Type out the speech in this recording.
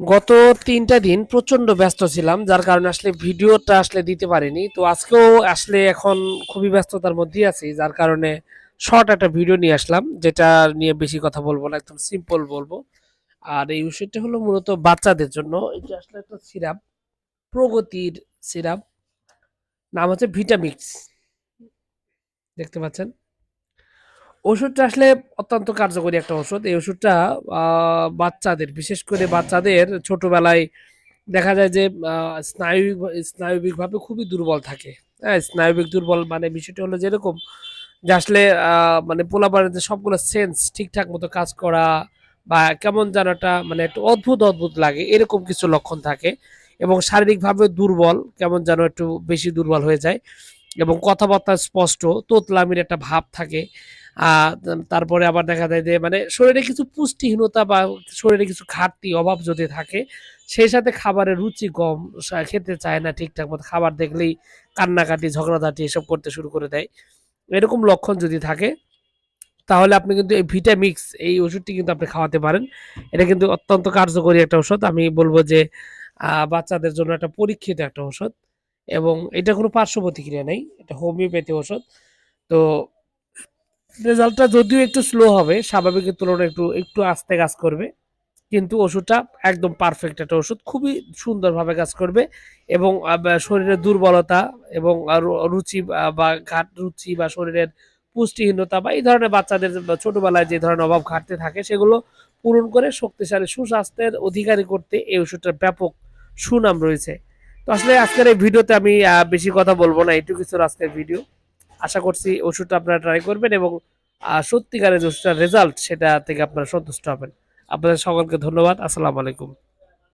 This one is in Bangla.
গত তিনটা দিন প্রচণ্ড ব্যস্ত ছিলাম, যার কারণে আসলে ভিডিওটা আসলে দিতে পারিনি। তো আজকেও আসলে এখন খুবই ব্যস্ততার মধ্যেই আছি, যার কারণে শর্ট একটা ভিডিও নিয়ে আসলাম, যেটা নিয়ে বেশি কথা বলব না, একদম সিম্পল বলব। আর এই ওষুধটা হলো মূলত বাচ্চাদের জন্য এটা আসলে একটা সিরাপ প্রগতির সিরাপ নাম হচ্ছে ভিটামিক্স দেখতে পাচ্ছেন? ওষুধটা আসলে অত্যন্ত কার্যকরী একটা ওষুধ। এই ওষুধটা বাচ্চাদের, বিশেষ করে বাচ্চাদের ছোটবেলায় দেখা যায় যে স্নায়বিক, স্নায়বিকভাবে খুবই দুর্বল থাকে। হ্যাঁ স্নায়বিক দুর্বল মানে বিষয়টা হলো যেরকম যে আসলে মানে পোলাপানের যে সবগুলো সেন্স ঠিকঠাক মতো কাজ করা বা কেমন যেন একটা মানে একটু অদ্ভুত অদ্ভুত লাগে, এরকম কিছু লক্ষণ থাকে এবং শারীরিকভাবে দুর্বল, কেমন যেন একটু বেশি দুর্বল হয়ে যায় এবং কথাবার্তা স্পষ্ট, তোতলামির একটা ভাব থাকে। তারপরে আবার দেখা যায় যে মানে শরীরে কিছু পুষ্টিহীনতা বা শরীরে কিছু ঘাটতি, অভাব যদি থাকে, সেই সাথে খাবারের রুচি কম খেতে চায় না ঠিকঠাক মতো। খাবার দেখলেই কান্নাকাটি, ঝগড়াঝাটি এসব করতে শুরু করে দেয়। এরকম লক্ষণ যদি থাকে, তাহলে আপনি কিন্তু এই ভিটামিক্স, এই ওষুধটি কিন্তু আপনি খাওয়াতে পারেন। এটা কিন্তু অত্যন্ত কার্যকরী একটা ওষুধ আমি বলব যে বাচ্চাদের জন্য একটা পরীক্ষিত একটা ওষুধ এবং এটা কোনো পার্শ্ব প্রতিক্রিয়া নেই। এটা হোমিওপ্যাথি ওষুধ তো রেজাল্টটা যদিও একটু স্লো হবে, স্বাভাবিকের তুলনায় একটু একটু আস্তে কাজ করবে। কিন্তু ওষুধটা একদম পারফেক্ট একটা ওষুধ, খুবই সুন্দরভাবে কাজ করবে এবং শরীরের দুর্বলতা এবং রুচি বা ঘাট, রুচি বা শরীরের পুষ্টিহীনতা বা এই ধরনের বাচ্চাদের ছোটবেলায় যে ধরনের অভাব ঘাটতে থাকে, সেগুলো পূরণ করে শক্তিশালী, সুস্বাস্থ্যের অধিকারী করতে এই ওষুধটার ব্যাপক সুনাম রয়েছে। তো আসলে আজকের এই ভিডিওতে আমি বেশি কথা বলব না, এইটুকু ছিল আজকের ভিডিও। আশা করছি ওষুধটা আপনারা ট্রাই করবেন এবং সত্যিকারের যে ওষুধটার রেজাল্ট সেটা থেকে আপনারা সন্তুষ্ট হবেন। আপনাদের সকলকে ধন্যবাদ। আসসালামু আলাইকুম।